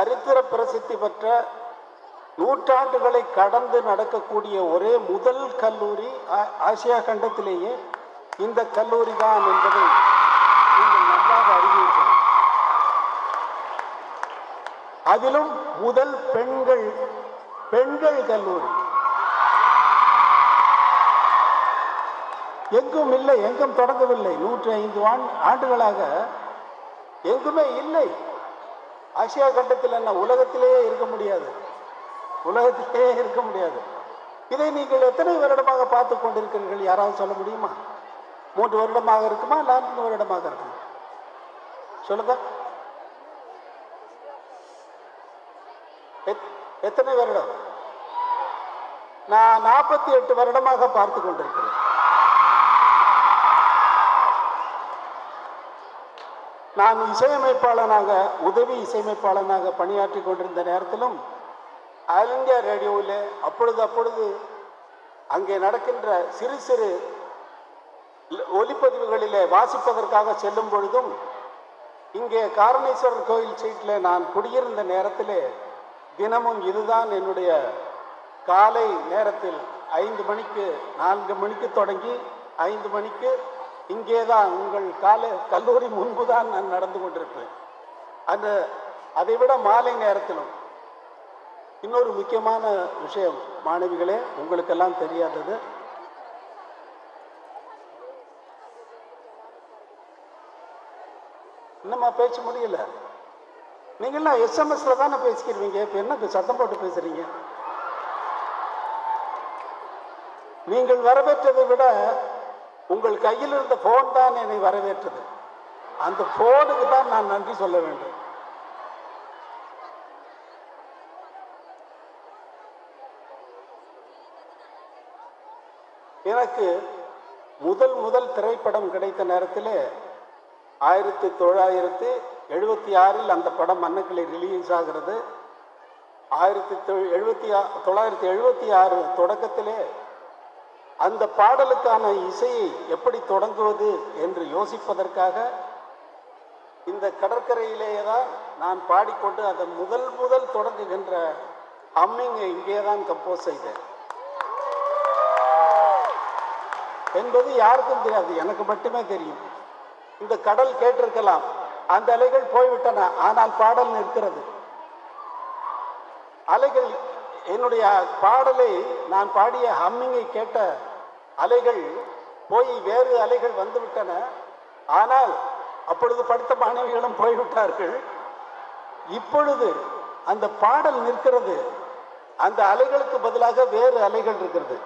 சரித்திர பிரசித்தி பெற்ற நூற்றாண்டுகளை கடந்து நடக்கக்கூடிய ஒரே முதல் கல்லூரி ஆசியா கண்டத்திலேயே இந்த கல்லூரி தான் என்பதை நீங்கள் நன்றாக அறிவீர்கள். அதிலும் முதல் பெண்கள் பெண்கள் கல்லூரி. எங்கும் இல்லை எங்கும் தொடங்கவில்லை. நூற்றி ஐந்து ஆண்- ஆண்டுகளாக எங்குமே இல்லை. ஆசியா கண்டத்தில் என்ன உலகத்திலேயே இருக்க முடியாது. உலகத்திலேயே இருக்க முடியாது. இதை நீங்கள் எத்தனை வருடமாக பார்த்து கொண்டிருக்கிறீர்கள்? யாராவது சொல்ல முடியுமா? மூன்று வருடமாக இருக்குமா? நான்கு வருடமாக இருக்குமா? சொல்லுங்க. எத்- எத்தனை வருடம்? நான் நாற்பத்தி எட்டு வருடமாக பார்த்து கொண்டிருக்கிறேன். நான் இசையமைப்பாளனாக உதவி இசையமைப்பாளனாக பணியாற்றி கொண்டிருந்த நேரத்திலும் ஆல் இந்தியா ரேடியோவில் அப்பொழுது அப்பொழுது அங்கே நடக்கின்ற சிறு சிறு ஒலிப்பதிவுகளிலே வாசிப்பதற்காக செல்லும் பொழுதும் இங்கே காரணேஸ்வரர் கோயில் சீட்டில் நான் குடியிருந்த நேரத்திலே தினமும் இதுதான் என்னுடைய காலை நேரத்தில் ஐந்து மணிக்கு நான்கு மணிக்கு தொடங்கி ஐந்து மணிக்கு இங்கே தான் உங்கள் கால கல்லூரி முன்பு தான் நான் நடந்து கொண்டிருப்பேன் அந்த அதை விட மாலை நேரத்திலும் இன்னொரு முக்கியமான விஷயம் மாணவிகளே உங்களுக்கெல்லாம் தெரியாதது. இன்னமா பேச்சு முடியல? நீங்கள்லாம் எஸ்எம்எஸ்ல தானே பேசிக்கிறீங்க இப்போ என்ன சத்தம் போட்டு பேசுறீங்க? நீங்கள் வரவேற்றதை விட உங்கள் கையில் இருந்த போன் தான் என்னை வரவேற்றது. அந்த போனுக்கு தான் நான் நன்றி சொல்ல வேண்டும். எனக்கு முதல் முதல் திரைப்படம் கிடைத்த நேரத்தில் ஆயிரத்தி தொள்ளாயிரத்தி எழுபத்தி ஆறில் அந்த படம் மன்னக்கிளை ரிலீஸ் ஆகிறது. ஆயிரத்தி தொ- எழுபத்தி ஆ தொள்ளாயிரத்தி எழுபத்தி ஆறு தொடக்கத்திலே அந்த பாடலுக்கான இசையை எப்படி தொடங்குவது என்று யோசிப்பதற்காக இந்த கடற்கரையிலேயே தான் நான் பாடிக்கொண்டு அதை முதல் முதல் தொடங்குகின்ற ஹம்மிங்கை இங்கே தான் கம்போஸ் செய்தேன். என்பது யாருக்கும் தெரியாது எனக்கு மட்டுமே தெரியும். இந்த கடல் கேட்டிருக்கலாம் அந்த அலைகள் போய்விட்டன ஆனால் பாடல் நிற்கிறது. அலைகள் என்னுடைய பாடலை நான் பாடிய ஹம்மிங்கை கேட்ட அலைகள் போய் வேறு அலைகள் வந்துவிட்டன. ஆனால் அப்பொழுது படித்த மாணவிகளும் போய்விட்டார்கள். இப்பொழுது அந்த பாடல் நிற்கிறது. அந்த அலைகளுக்கு பதிலாக வேறு அலைகள் இருக்கிறது.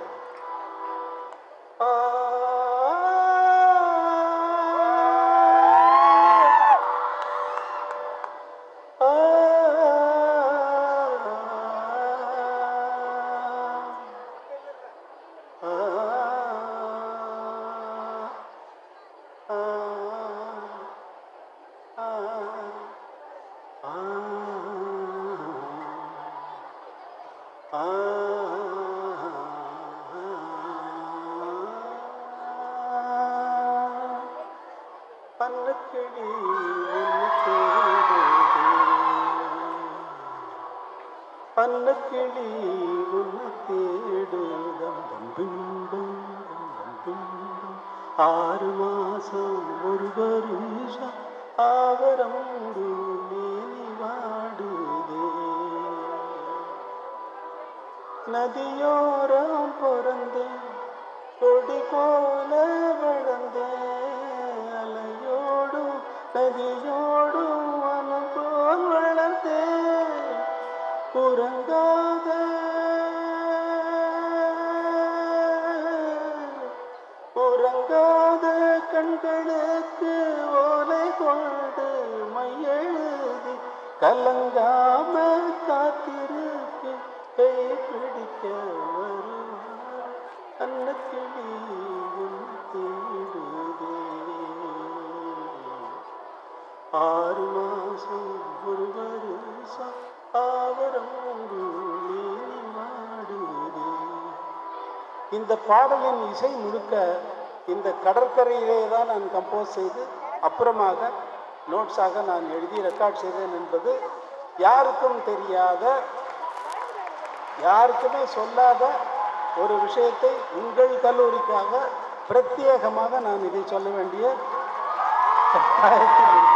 പന്നക്കിടി പന്നക്കിളി ഒന്ന് തേടും ആറുമാസം ഒരു പരീക്ഷ ആവരം நதியோரம் பிறந்தேன் கொடி போல வளர்ந்தேன் அலையோடும் நதியோடும் மனம் போல் வளர்ந்தேன் உறங்காத உறங்காத கண்களுக்கு ஓலை கொண்டு மையெழுதி கலங்காம காத்திருப்பேன் கை பிடிக்க வருவார். அன்னக்கிளி தேடுதே. ஆறு மாசம் ஒரு வருஷம் ஆவரம் மாடுதே இந்த பாடலின் இசை முழுக்க இந்த கடற்கரையிலே தான் நான் கம்போஸ் செய்து அப்புறமாக நோட்ஸாக நான் எழுதி ரெக்கார்ட் செய்தேன் என்பது யாருக்கும் தெரியாத யாருக்குமே சொல்லாத ஒரு விஷயத்தை உங்கள் கல்லூரிக்காக பிரத்யேகமாக நான் இதை சொல்ல வேண்டிய கட்டாயத்தில் இருக்கிறேன்